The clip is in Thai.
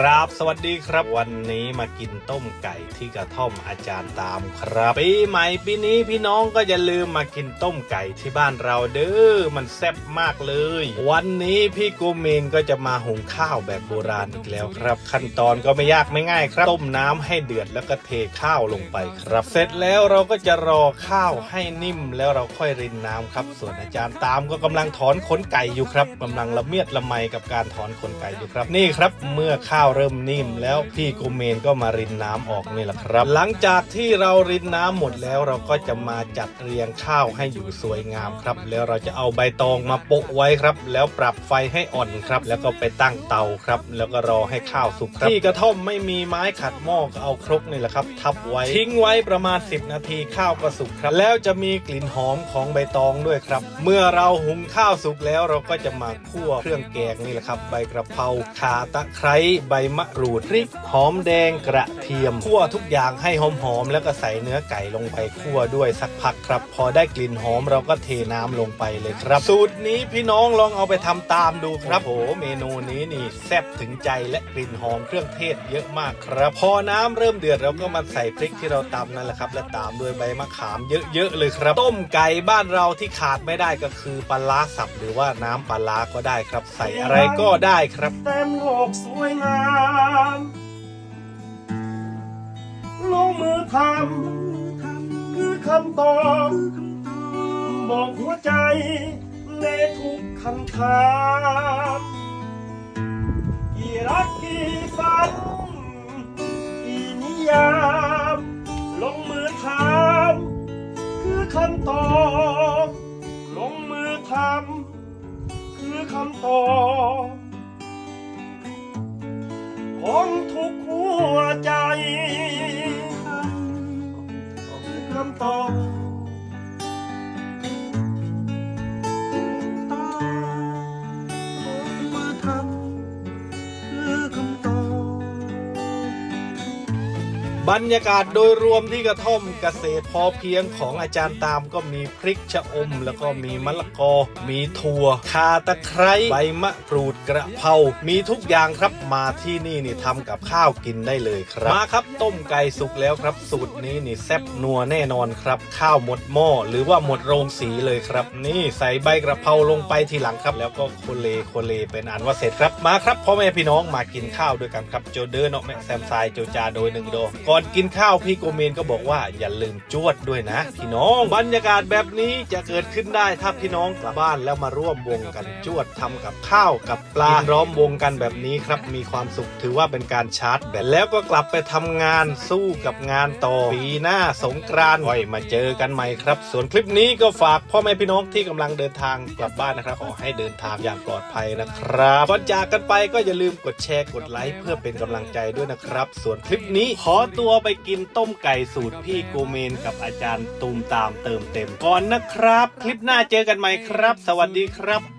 กราบสวัสดีครับวันนี้มากินต้มไก่ที่กระท่อมอาจารย์ตามครับปีใหม่ปีนี้พี่น้องก็อย่าลืมมากินต้มไก่ที่บ้านเราเด้อมันแซ่บมากเลย วันนี้พี่กูเมนก็จะมาหุงข้าวแบบโบราณอีกแล้วครับ ขั้นตอนก็ไม่ยากไม่ง่ายครับ ต้มน้ำให้เดือดแล้วก็เทข้าวลงไปครับ เสร็จแล้วเราก็จะรอข้าวให้นิ่มแล้วเราค่อยรินน้ำครับ ส่วนอาจารย์ตามก็กำลังถอนขนไก่อยู่ครับกำลังละเมียดละไมกับการถอนขนไก่อยู่ครับ นี่ครับเมื่อข้าวเริ่มนิ่ม แล้วพี่กูเมนก็มารินน้ำออกนี่แหละครับ หลังจากที่เรารินน้ำหมดแล้วเราก็จะมาจัดเรียงข้าวให้อยู่สวยงามครับ แล้วเราจะเอาใบตองมาโปะไว้ครับ แล้วปรับไฟให้อ่อนครับ แล้วก็ไปตั้งเตาครับ แล้วก็รอให้ข้าวสุกครับที่กระท่อมไม่มีไม้ขัดหม้อก็เอาครกนี่แหละครับ ทับไว้ทิ้งไว้ประมาณ 10 นาทีข้าวก็สุกครับ แล้วจะมีกลิ่นหอมของใบตองด้วยครับ เมื่อเราหุงข้าวสุกแล้วเราก็จะมาคั่วเครื่องแกงนี่แหละครับ ใบกระเพราขาตะไคร้ใบมะกรูดพริกหอมแดงกระเทียมคั่วทุกอย่างให้หอมๆแล้วก็ใส่เนื้อไก่ลงไปคั่วด้วยสักพักครับ พอได้กลิ่นหอมเราก็เทน้ำลงไปเลยครับ สูตรนี้พี่น้องลองเอาไปทำตามดูครับโอ้โหเมนูนี้นี่แซ่บถึงใจและกลิ่นหอมเครื่องเทศเยอะมากครับ พอน้ำเริ่มเดือดเราก็มาใส่พริกที่เราตำนั่นแหละครับ และตามด้วยใบมะขามเยอะๆเลยครับ ต้มไก่บ้านเราที่ขาดไม่ได้ก็คือปลาร้าสับหรือว่าน้ำปลาร้าก็ได้ครับ ใส่อะไรก็ได้ครับเต็มโลกสวยงามลงมือทำคือคำตอบบอกหัวใจในทุกคำถามกี่รักกี่ฝันกี่นิยามลงมือทำคือคำตอบลงมือทำคือคำตอบ ของทุกหัวใจคือคำตอบ บรรยากาศโดยรวมที่กระท่อมเกษตรพอเพียงของอาจารย์ตามก็มีพริกชะอม แล้วก็มีมะละกอ มีถั่วคาตะไคร้ใบมะกรูดกระเพรา มีทุกอย่างครับมาที่นี่นี่ทำกับข้าวกินได้เลยครับ มาครับต้มไก่สุกแล้วครับ สูตรนี้นี่แซ่บนัวแน่นอนครับ ข้าวหมดหม้อหรือว่าหมดโรงสีเลยครับ นี่ใส่ใบกระเพราลงไปทีหลังครับ แล้วก็โคเลโคเลเป็นอันว่าเสร็จครับมาครับพ่อแม่พี่น้องมากินข้าวด้วยกันครับโจเดอร์เนาะแม่แซมไซโจจาโดยหนึ่งโดก่อนกินข้าวพี่โกเมนก็บอกว่าอย่าลืมจวดด้วยนะ พี่น้องบรรยากาศแบบนี้จะเกิดขึ้นได้ถ้าพี่น้องกลับบ้านแล้วมาร่วมวงกันจวดทำกับข้าวกับปลาร้อมวงกันแบบนี้ครับมีความสุขถือว่าเป็นการชาร์จแบตแล้วก็กลับไปทำงานสู้กับงานต่อปีหน้าสงกรานต์ไว้มาเจอกันใหม่ครับ ส่วนคลิปนี้ก็ฝากพ่อแม่พี่น้องที่กำลังเดินทางกลับบ้านนะครับขอให้เดินทางอย่างปลอดภัยนะครับก่อนจากกันไปก็อย่าลืมกดแชร์กดไลค์เพื่อเป็นกำลังใจด้วยนะครับ ส่วนคลิปนี้ขอตัวตัวไปกินต้มไก่สูตรพี่โกเมนกับอาจารย์ตูมตามเติมเต็มก่อนนะครับ คลิปหน้าเจอกันใหม่ครับ สวัสดีครับ